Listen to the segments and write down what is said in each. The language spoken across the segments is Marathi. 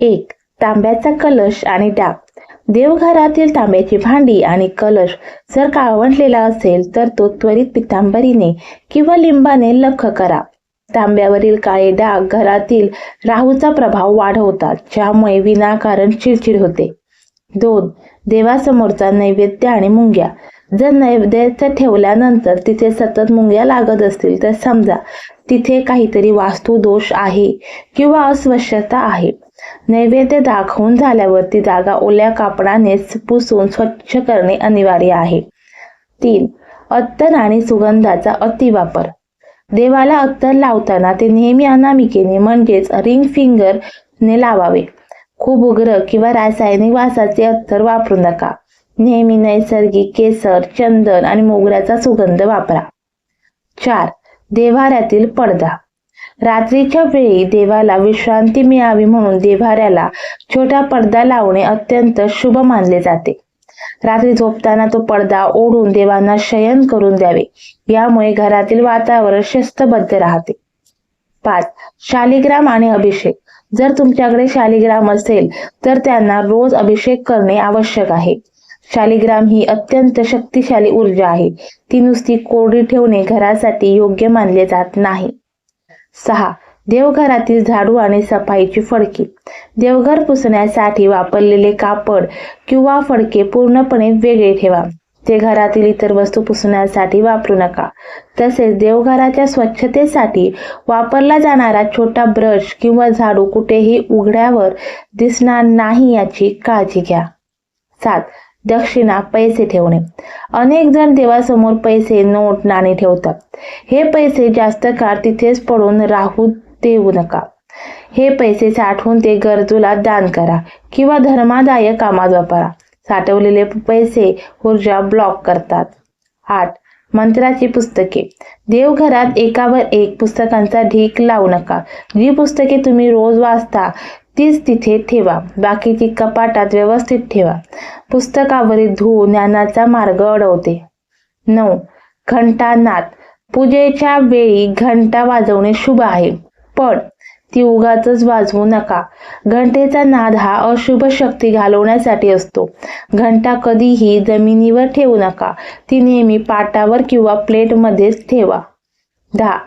एक तांब्याचा कलश आणि डाब देवघरातील तांब्याची भांडी आणि कलश जर काळवंटलेला असेल तर तो त्वरित पितांबरीने किंवा लिंबाने लख करा. तांब्यावरील काळे डाग घरातील राहूचा प्रभाव वाढवतात ज्यामुळे विनाकारण चिडचिड होते. दोन देवासमोरचा नैवेद्य आणि मुंग्या. जर नैवेद्य ठेवल्यानंतर तिथे सतत मुंग्या लागत असतील तर समजा तिथे काहीतरी वास्तू दोष आहे किंवा अस्वच्छता आहे. नैवेद्य दाखवून झाल्यावर ती जागा ओल्या कापडाने पुसून स्वच्छ करणे अनिवार्य आहे. तीन अत्तर आणि सुगंधाचा अतिवापर. देवाला अत्तर लावताना ते नेहमी अनामिकेने म्हणजेच रिंग फिंगरने लावावे. खूप उग्र किंवा रासायनिक वासाचे अत्तर वापरू नका. नेहमी नैसर्गिक केसर चंदन आणि मोगऱ्याचा सुगंध वापरा. चार देव्हाऱ्यातील पडदा. रात्रीच्या वेळी देवाला विश्रांती मिळावी म्हणून देवाऱ्याला छोटा पडदा लावणे अत्यंत शुभ मानले जाते. रात्री झोपताना तो पडदा ओढून देवांना शयन करून द्यावे. यामुळे घरातील वातावरण शिस्तबद्ध राहते. पाच. शालिग्राम आणि अभिषेक. जर तुमच्याकडे शालिग्राम असेल तर त्यांना रोज अभिषेक करणे आवश्यक आहे. शालिग्राम ही अत्यंत शक्तिशाली ऊर्जा आहे. ती नुसती कोरडी ठेवणे घरासाठी योग्य मानले जात नाही. सहा. देवघरातील झाडू आणि सफाईची फडकी. देवघर पुसण्यासाठी वापरलेले कापड किंवा फडके पूर्णपणे वेगळे ठेवा. ते घरातील इतर वस्तू पुसण्यासाठी वापरू नका. तसेच देवघराच्या स्वच्छतेसाठी वापरला जाणारा छोटा ब्रश किंवा झाडू कुठेही उघड्यावर दिसणार नाही याची काळजी घ्या. सात. दक्षिणा पैसे ठेवणे. अनेक जण देवासमोर पैसे नोट नाणी ठेवतात. हे पैसे जास्त काळ तिथेच पडून राहू देऊ नका. हे पैसे साठवून ते गरजूला दान करा किंवा धर्मादाय कामात वापरा. साठवलेले पैसे ऊर्जा ब्लॉक करतात. आठ. मंत्राची पुस्तके. देवघरात एकावर एक पुस्तकांचा ढीक लावू नका. जी पुस्तके तुम्ही रोज वाचता तीच तिथे ठेवा. बाकीची कपाटात व्यवस्थित ठेवा. पुस्तकावरील धूळ ज्ञानाचा मार्ग अडवते. नऊ. घंटा नाद पूजेच्या वेळी घंटा वाजवणे शुभ आहे. पण ती उगाच वाजवू नका. घंटेचा नाद हा अशुभ शक्ती घालवण्यासाठी असतो. घंटा कधीही जमिनीवर ठेवू नका. ती नेहमी पाटावर किंवा प्लेटमध्येच ठेवा. दहा.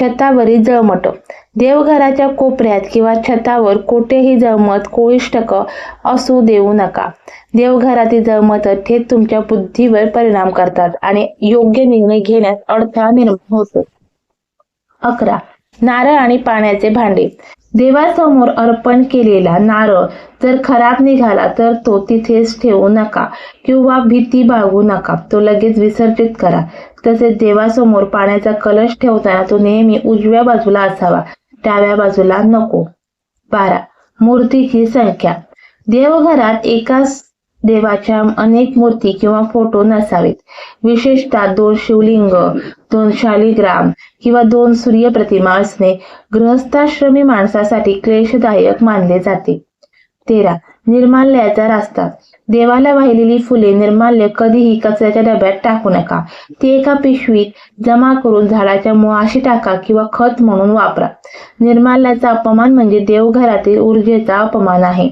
छतावरील जळमट. देवघराच्या कोपऱ्यात किंवा छतावर कोठेही जळमत कोळिष्टक असू देऊ नका. देवघरातील जळमत थेट तुमच्या बुद्धीवर परिणाम करतात आणि योग्य निर्णय घेण्यास अडथळा निर्माण होतो. अकरा. नारळ आणि पाण्याचे भांडे. देवासमोर अर्पण केलेला नारळ जर खराब निघाला तर तो तिथेच ठेवू नका किंवा भीती बाळगू नका. तो लगेच विसर्जित करा. तसेच देवासमोर पाण्याचा कलश ठेवताना तो नेहमी उजव्या बाजूला असावा. डाव्या बाजूला नको. बारा. मूर्तीची संख्या. देवघरात एकाच देवाच्या अनेक मूर्ती किंवा फोटो नसावेत. विशेषतः दोन शिवलिंग दोन शालिग्राम किंवा दोन सूर्य प्रतिमा असणे गृहस्थाश्रमी माणसासाठी क्लेशदायक मानले जाते. तेरा. निर्माल्याचा रास्ता. देवाला वाहिलेली फुले निर्माल्य कधीही कचऱ्याच्या डब्यात टाकू नका. ती एका पिशवीत जमा करून झाडाच्या मुळाशी टाका किंवा खत म्हणून वापरा. निर्माल्याचा अपमान म्हणजे देवघरातील ऊर्जेचा अपमान आहे.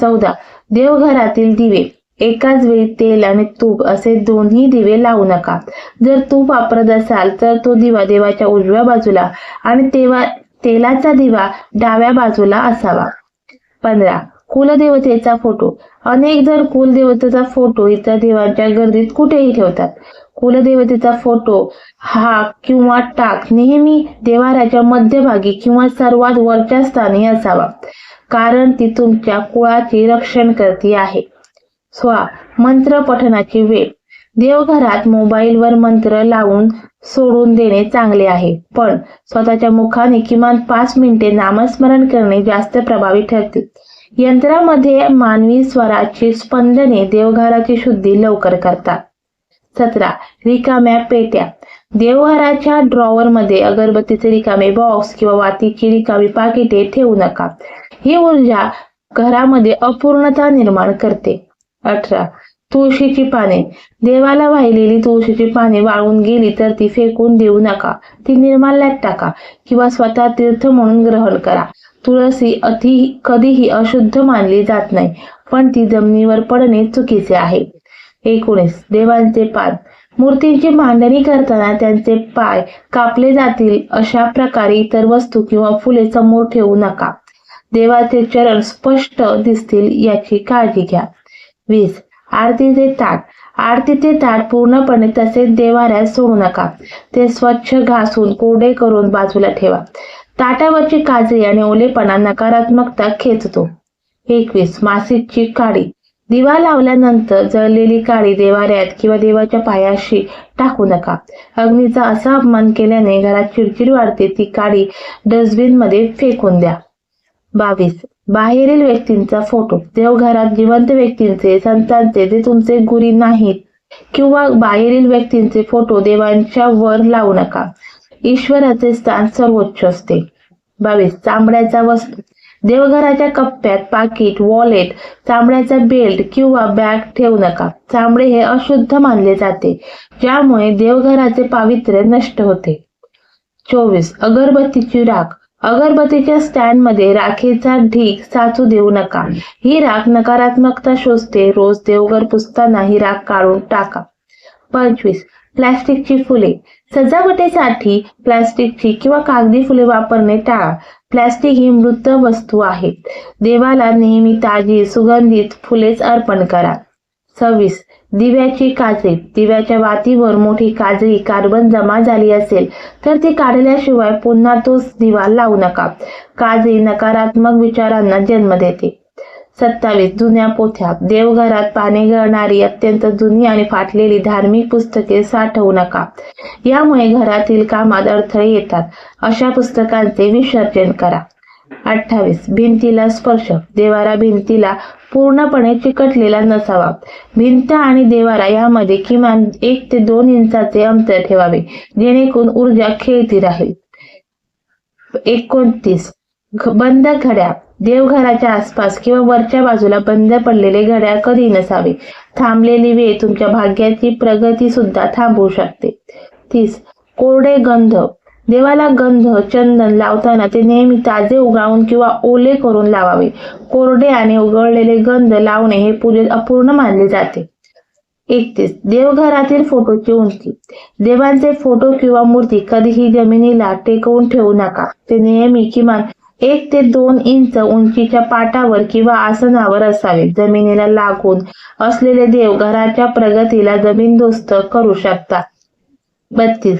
चौदा. देवघरातील दिवे. एकाच वेळी तेल आणि तूप असे दोन्ही दिवे लावू नका. जर तूप वापरत असाल तर तो दिवा देवाच्या उजव्या बाजूला आणि तेव्हा तेलाचा दिवा डाव्या बाजूला असावा. पंधरा. कुलदेवतेचा फोटो. अनेक जण कुलदेवतेचा फोटो इतर देवांच्या गर्दीत कुठेही ठेवतात. कुलदेवतेचा फोटो हा किंवा टाक नेहमी देवाऱ्याच्या मध्यभागी किंवा सर्वात वरच्या स्थानी असावा. कारण ती तुमच्या कुळाचे रक्षण करते आहे. सोळा मंत्र पठणाची वेळ. देवघरात मोबाईलवर मंत्र लावून सोडून देणे चांगले आहे. पण स्वतःच्या मुखाने किमान पाच मिनिटे नामस्मरण करणे जास्त प्रभावी ठरते. यंत्रामध्ये मानवी स्वराची स्पंदने देवघराची शुद्धी लवकर करतात. सतरा रिकाम्या पेट्या. देवघराच्या ड्रॉवर मध्ये अगरबत्तीचे रिकामे बॉक्स किंवा वातीची रिकामी पाकिटे ठेवू नका. ही ऊर्जा घरामध्ये अपूर्णता निर्माण करते. अठरा तुळशीची पाने. देवाला वाहिलेली तुळशीची पाने वाळून गेली तर ती फेकून देऊ नका. ती निर्माल्यात टाका किंवा स्वतः तीर्थ म्हणून ग्रहण करा. तुळसी अति कधीही अशुद्ध मानली जात नाही पण ती जमिनीवर पडणे चुकीचे आहे. एकोणीस. देवांचे पाद. मूर्तींची मांडणी करताना त्यांचे पाय कापले जातील अशा प्रकारे इतर वस्तू किंवा फुले समोर ठेवू नका. देवाचे चरण स्पष्ट दिसतील याची काळजी घ्या. वीस. आरतीचे ताट. आरतीचे ताट पूर्णपणे तसेच देवाऱ्यात सोडू नका. ते स्वच्छ घासून कोरडे करून बाजूला ठेवा. ताटावरची काजळी आणि ओलेपणा नकारात्मकता खेचतो. एकवीस मासिकची काडी. दिवा लावल्यानंतर जळलेली काडी देवाऱ्यात किंवा देवाच्या पायाशी टाकू नका. अग्नीचा असा अपमान केल्याने घरात चिडचिड वाढते ती काडी डस्टबिनमध्ये फेकून द्या. बावीस बाहेरील व्यक्तींचा फोटो. देवघरात जिवंत व्यक्तींचे संतांचे जे तुमचे गुरी नाहीत किंवा बाहेरील व्यक्तींचे फोटो देवांच्या वर लावू नका. ईश्वराचे स्थान सर्वोच्च असते. बावीस चांबड्याचा वस्तू देवघराच्या कप्प्यात पाकिट वॉलेट चांबड्याचा बेल्ट किंवा बॅग ठेवू नका. चांबडे हे अशुद्ध मानले जाते ज्यामुळे देवघराचे पावित्र्य नष्ट होते. चोवीस अगरबत्तीची राख. अगरबत्तीच्या स्टँडमध्ये राखेचा ढीग साचू देऊ नका. ही राख नकारात्मकता शोषते. रोज देवघर पुसताना ही राख काढून टाका. पंचवीस प्लॅस्टिकची फुले. सजावटीसाठी प्लास्टिकची किंवा कागदी फुले वापरणे टाळा. प्लास्टिक ही मृत वस्तू आहे. देवाला नेहमी ताजी सुगंधित फुलेच अर्पण करा. सव्वीस. दिव्याची काजळी. दिव्याच्या वातीवर मोठी काजळी कार्बन जमा झाली असेल तर ती काढल्याशिवाय पुन्हा तोच दिवा लावू नका. काजळी नकारात्मक विचारांना जन्म देते. सत्तावीस जुन्या पोथ्या देवघरात पाने गळणारी अत्यंत जुनी आणि फाटलेली धार्मिक पुस्तके साठवू नका. यामुळे घरातील कामात अडथळे येतात. अशा पुस्तकांचे विसर्जन करा. अठ्ठावीस भिंतीला स्पर्श. देवारा भिंतीला पूर्णपणे चिकटलेला नसावा. भिंत आणि देवारा यामध्ये किमान एक ते दोन इंचाचे अंतर ठेवावे जेणेकरून ऊर्जा खेळती राहील. एकोणतीस बंद घड्या देवघराच्या आसपास किंवा वरच्या बाजूला बंद पडलेले घड्याळ कधी नसावे? थांबलेली वेळ तुमच्या भाग्याची प्रगती सुद्धा थांबवू शकते. तीस कोरडे गंध. देवाला गंध चंदन लावताना ते नेहमी ताजे उगाळून किंवा ओले करून लावावे. कोरडे आणि उगळलेले गंध लावणे हे पूजेत अपूर्ण मानले जाते. एकतीस देवघरातील फोटोची उंची. देवांचे फोटो किंवा मूर्ती कधीही जमिनीला टेकवून ठेवू नका. ते नेहमी किमान एक ते दोन इंच उंचीच्या पाटावर किंवा आसनावर असावे. जमिनीला लागून असलेले देव घराच्या प्रगतीला जमीनदोस्त करू शकतात बत्तीस.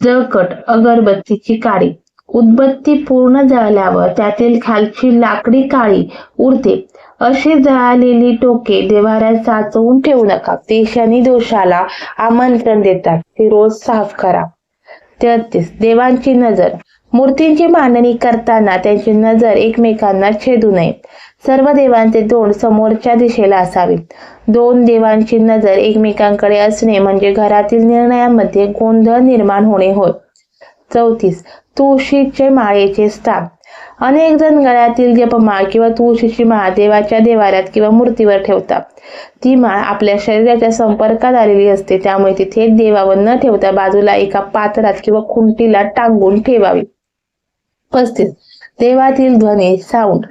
जळकट अगरबत्तीची काळी उदबत्ती पूर्ण जळल्यावर त्यातील खालची लाकडी काळी उरते अशी जळालेली टोके देवाऱ्यात साचवून ठेवू नका. ते शनी दोषाला आमंत्रण देतात. ती रोज साफ करा. तेहतीस. देवांची नजर. मूर्तींची मांडणी करताना त्यांची नजर एकमेकांना छेदू नये. सर्व देवांचे तोंड समोरच्या दिशेला असावे. दोन देवांची नजर एकमेकांकडे असणे म्हणजे घरातील निर्णयामध्ये गोंधळ निर्माण होणे होय. चौतीस. तुळशीचे माळेचे स्थान. अनेक जण गळ्यातील जपमाळ किंवा तुळशीची माळ देवाच्या देवाऱ्यात किंवा मूर्तीवर ठेवतात. ती माळ आपल्या शरीराच्या संपर्कात आलेली असते त्यामुळे ती थेट देवावर न ठेवता बाजूला एका पात्रात किंवा खुंटीला टांगून ठेवावी. पस्तीस देवातील ध्वनी साऊंड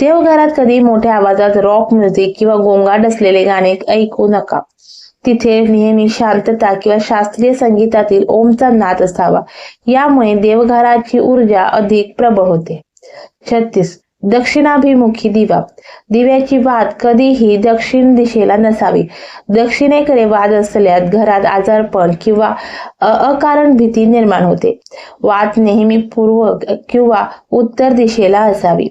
देवघरात कधी मोठ्या आवाजात रॉक म्युझिक किंवा गोंगाट असलेले गाणे ऐकू नका. तिथे नेहमी शांतता किंवा शास्त्रीय संगीतातील ओमचा नाद असावा. यामुळे देवघराची ऊर्जा अधिक प्रबळ होते. छत्तीस. दक्षिणाभिमुखी दिवा. दिव्याची वाद कधीही दक्षिण दिशेला नसावी. दक्षिणेकडे वाद असल्यास घरात आजारपण किंवा अकारण भीती निर्माण होते. वाद नेहमी पूर्व किंवा उत्तर दिशेला असावी.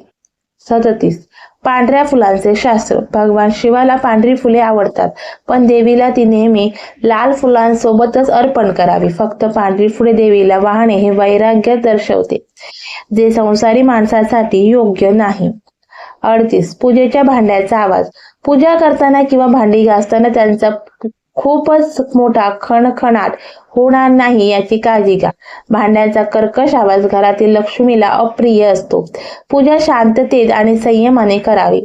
सदतीस. पांढऱ्या फुलांचे शास्त्र. भगवान शिवाला पांढरी फुले आवडतात पण देवीला ती नेहमी लाल फुलांसोबतच अर्पण करावी. फक्त पांढरी फुले देवीला वाहणे हे वैराग्य दर्शवते जे संसारी माणसासाठी योग्य नाही. अडतीस. पूजेच्या भांड्याचा आवाज. पूजा करताना किंवा भांडी घासताना त्यांचा खूपच मोठा खणखणाट होणार नाही याची काळजी घ्या. भांड्यांचा कर्कश आवाज घरातील लक्ष्मीला अप्रिय असतो. पूजा शांततेत आणि संयमाने करावी.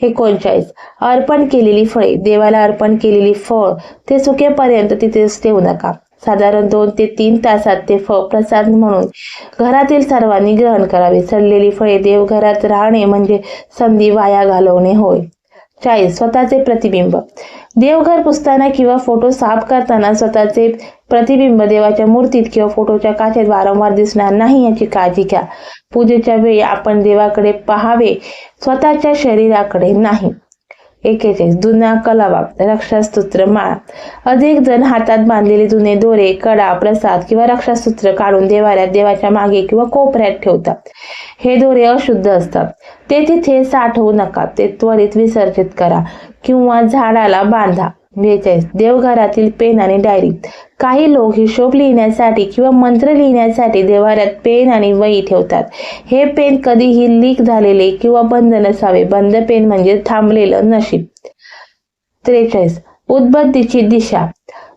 एकोणचाळीस अर्पण केलेली फळे. देवाला अर्पण केलेली फळ. ते सुकेपर्यंत तिथेच ठेवू नका. साधारण दोन ते तीन तासात ते फळ प्रसाद म्हणून घरातील सर्वांनी ग्रहण करावे. सडलेली फळे देवघरात राहणे म्हणजे संधी वाया घालवणे होय. चाळीस स्वतःचे प्रतिबिंब. देवघर पुसताना किंवा फोटो साफ करताना स्वतःचे प्रतिबिंब देवाच्या मूर्तीत किंवा फोटोच्या काचेत वारंवार दिसणार नाही याची काळजी घ्या. पूजेच्या वेळी आपण देवाकडे पाहावे स्वतःच्या शरीराकडे नाही. एकेचाळीस जुना कलावा रक्षासूत्र माळा. अधिक जण हातात बांधलेले जुने दोरे कडा प्रसाद किंवा रक्षासूत्र काढून देवाऱ्यात देवाच्या मागे किंवा कोपऱ्यात ठेवतात. हे दोरे अशुद्ध असतात. ते तिथे साठवू नका. ते त्वरित विसर्जित करा किंवा झाडाला बांधा. बेचाळीस देवघरातील पेन आणि डायरी काही लोक हिशोब लिहिण्यासाठी किंवा मंत्र लिहिण्यासाठी देवाऱ्यात पेन आणि वही ठेवतात. हे पेन कधीही लीक झालेले किंवा बंद नसावे. बंद पेन म्हणजे थांबलेलं नशीब. त्रेचाळीस उदबत्तीची दिशा.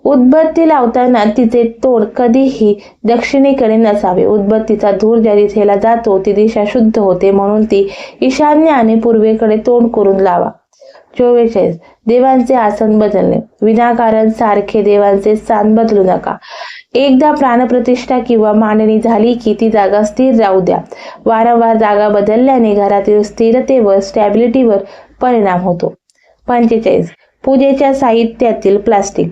उदबत्ती लावताना तिचे तोंड कधीही दक्षिणेकडे नसावे. उदबत्तीचा धूर ज्या दिशेला जातो ती दिशा शुद्ध होते म्हणून ती ईशान्य आणि पूर्वेकडे तोंड करून लावा. चोवेचाळीस देवांचे आसन बदलणे. विनाकारण सारखे देवांचे स्थान बदलू नका. एकदा प्राणप्रतिष्ठा किंवा मांडणी झाली की ती जागा स्थिर राहू द्या. वारंवार जागा बदलल्याने घरातील स्थिरतेवर स्टॅबिलिटीवर परिणाम होतो. पंचेचाळीस. पूजेच्या साहित्यातील प्लास्टिक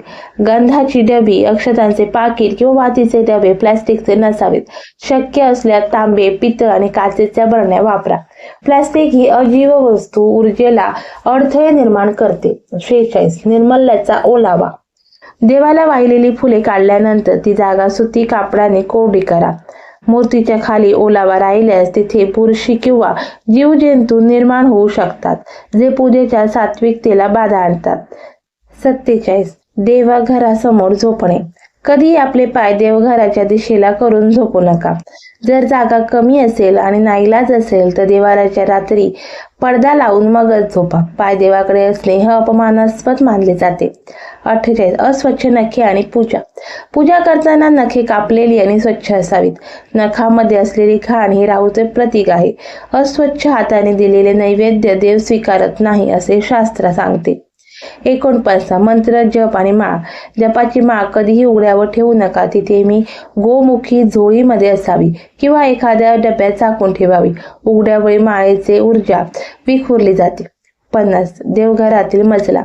गंधाची डबी अक्षतांचे पाकिट किंवा वातीचे डबे प्लास्टिकचे नसावेत. शक्य असल्यास तांबे पितळ आणि काचेच्या बरण्या वापरा. प्लास्टिक ही अजीव वस्तू ऊर्जेला अडथळे निर्माण करते. शेहेचाळीस. निर्मल्याचा ओलावा. देवाला वाहिलेली फुले काढल्यानंतर ती जागा सुती कापडाने कोरडी करा. मूर्तीच्या खाली ओलावा राहिल्यास तिथे बुरशी किंवा जीवजंतू निर्माण होऊ शकतात जे पूजेच्या सात्विकतेला बाधा आणतात. सत्तेचाळीस. देवाघरासमोर झोपणे. कधी आपले पाय देवघराच्या दिशेला करून झोपू नका. जर जागा कमी असेल आणि नाईलाज असेल तर देवाराच्या रात्री पडदा लावून मगच झोपा. पाय देवाकडे असणे हे अपमानास्पद मानले जाते. अठ्ठेचाळीस अस्वच्छ नखे आणि पूजा. पूजा करताना नखे कापलेली आणि स्वच्छ असावीत. नखामध्ये असलेली घाण हे राहूचे प्रतीक आहे. अस्वच्छ हाताने दिलेले नैवेद्य देव स्वीकारत नाही असे शास्त्र सांगते. एकोणपन्नास मंत्र जप आणि माळ. जपाची माळ कधीही उघड्यावर ठेवू नका. तिथे मी गोमुखी झोळीमध्ये असावी किंवा एखाद्या डब्यात झाकून ठेवावी. उघड्यावेळी माळेचे ऊर्जा विखुरली जाते. पन्नास. देवघरातील मजला.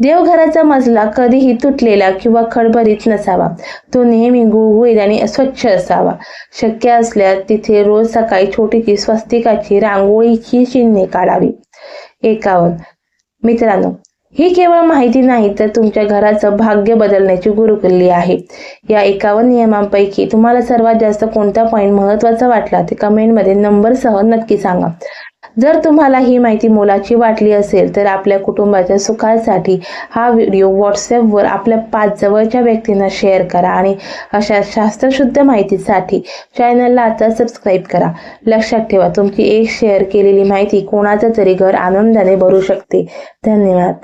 देवघराचा मजला कधीही तुटलेला किंवा खडबरीत नसावा. तो नेहमी गुळगुळीत आणि स्वच्छ असावा. शक्य असल्यास तिथे रोज सकाळी छोटीशी स्वस्तिकाची रांगोळीची चिन्हे काढावी. एकावन्न. मित्रांनो ही केवळ माहिती नाही तर तुमच्या घराचं भाग्य बदलण्याची गुरुकिल्ली आहे. या एकावन्न नियमांपैकी तुम्हाला सर्वात जास्त कोणता पॉईंट महत्त्वाचा वाटला ते कमेंटमध्ये नंबरसह नक्की सांगा. जर तुम्हाला ही माहिती मोलाची वाटली असेल तर आपल्या कुटुंबाच्या सुखासाठी हा व्हिडिओ व्हॉट्सॲपवर आपल्या पाच जवळच्या व्यक्तींना शेअर करा आणि अशा शास्त्रशुद्ध माहितीसाठी चॅनलला आता सबस्क्राईब करा. लक्षात ठेवा तुमची एक शेअर केलेली माहिती कोणाचं तरी घर आनंदाने भरू शकते. धन्यवाद.